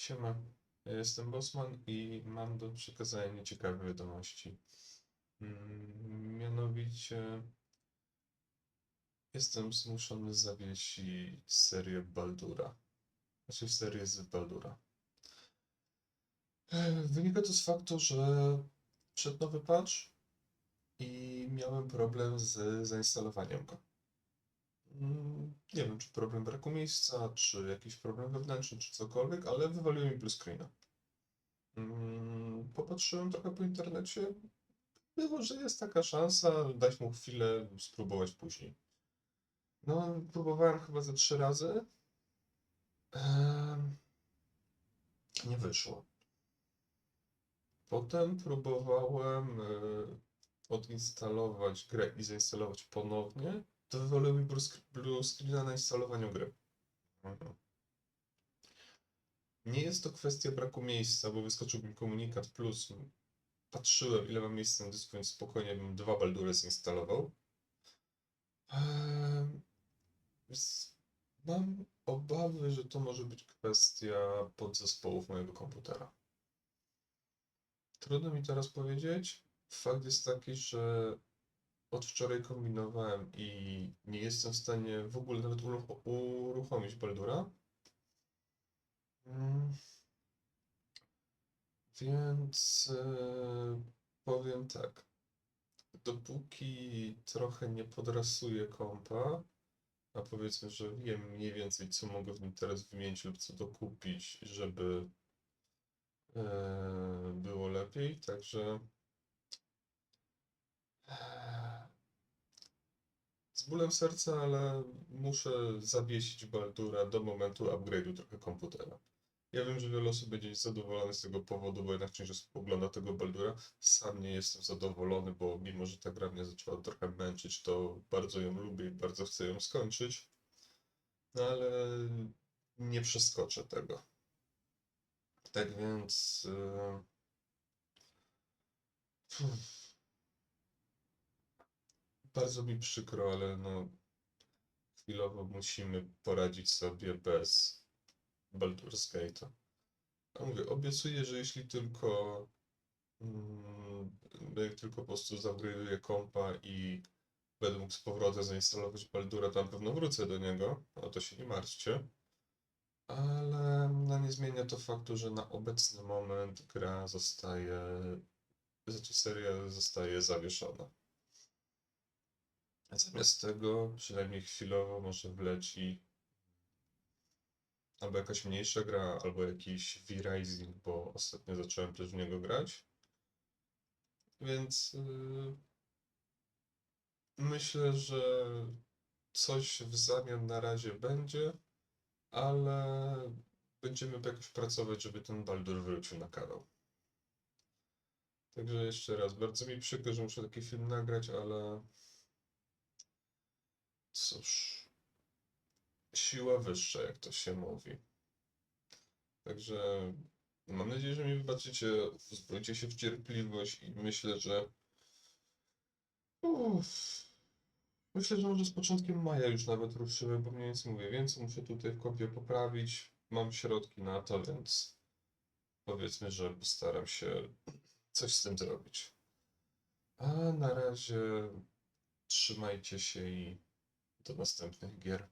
Siema, jestem Bosman i mam do przekazania nieciekawe wiadomości. Mm, Mianowicie jestem zmuszony zawiesić serię Baldura. Znaczy serię z Baldura. E, Wynika to z faktu, że przed nowy patch i miałem problem z zainstalowaniem go. Nie wiem, czy problem braku miejsca, czy jakiś problem wewnętrzny, czy cokolwiek, ale wywaliło mi blue screena. Mm, Popatrzyłem trochę po internecie. Było, że jest taka szansa, dać mu chwilę, spróbować później. No, próbowałem chyba ze trzy razy. Em, Nie wyszło. Potem próbowałem e, odinstalować grę i zainstalować ponownie. To wywaliło mi blue sc- blue screena na instalowaniu gry. Mhm. Nie jest to kwestia braku miejsca, bo wyskoczył mi komunikat plus. Patrzyłem, ile mam miejsca na dysku, więc spokojnie bym dwa Baldury zinstalował. Ehm, Mam obawy, że to może być kwestia podzespołów mojego komputera. Trudno mi teraz powiedzieć. Fakt jest taki, że od wczoraj kombinowałem i nie jestem w stanie w ogóle nawet uruch- uruchomić Baldura. Mm. Więc e, powiem tak. Dopóki trochę nie podrasuję kompa, a powiedzmy, że wiem mniej więcej, co mogę w nim teraz wymienić lub co dokupić, żeby e, było lepiej, także bólem serca, ale muszę zawiesić Baldura do momentu upgrade'u trochę komputera. Ja wiem, że wiele osób będzie zadowolonych z tego powodu, bo jednak część ogląda tego Baldura. Sam nie jestem zadowolony, bo mimo, że ta gra mnie zaczęła trochę męczyć, to bardzo ją lubię i bardzo chcę ją skończyć. No ale nie przeskoczę tego. Tak więc... e, Bardzo mi przykro, ale no chwilowo musimy poradzić sobie bez Baldur's Gate'a. A mówię, obiecuję, że jeśli tylko mm, jak tylko po prostu zaupgrade'uję kompa i będę mógł z powrotem zainstalować Baldura, to na pewno wrócę do niego, o to się nie martwcie. Ale no, nie zmienia to faktu, że na obecny moment gra zostaje, znaczy seria zostaje zawieszona. Zamiast tego, przynajmniej chwilowo, może wleci albo jakaś mniejsza gra, albo jakiś V-Rising, bo ostatnio zacząłem też w niego grać. Więc yy, myślę, że coś w zamian na razie będzie, ale będziemy jakoś pracować, żeby ten Baldur wrócił na kanał. Także jeszcze raz, bardzo mi przykro, że muszę taki film nagrać, ale cóż, siła wyższa, jak to się mówi. Także mam nadzieję, że mi wybaczycie, uzbroicie się w cierpliwość i myślę, że uff, myślę, że może z początkiem maja już nawet ruszymy, bo mniej więcej mówię, więcej muszę tutaj w kopie poprawić, mam środki na to, więc powiedzmy, że postaram się coś z tym zrobić. A na razie trzymajcie się i до наступних гір.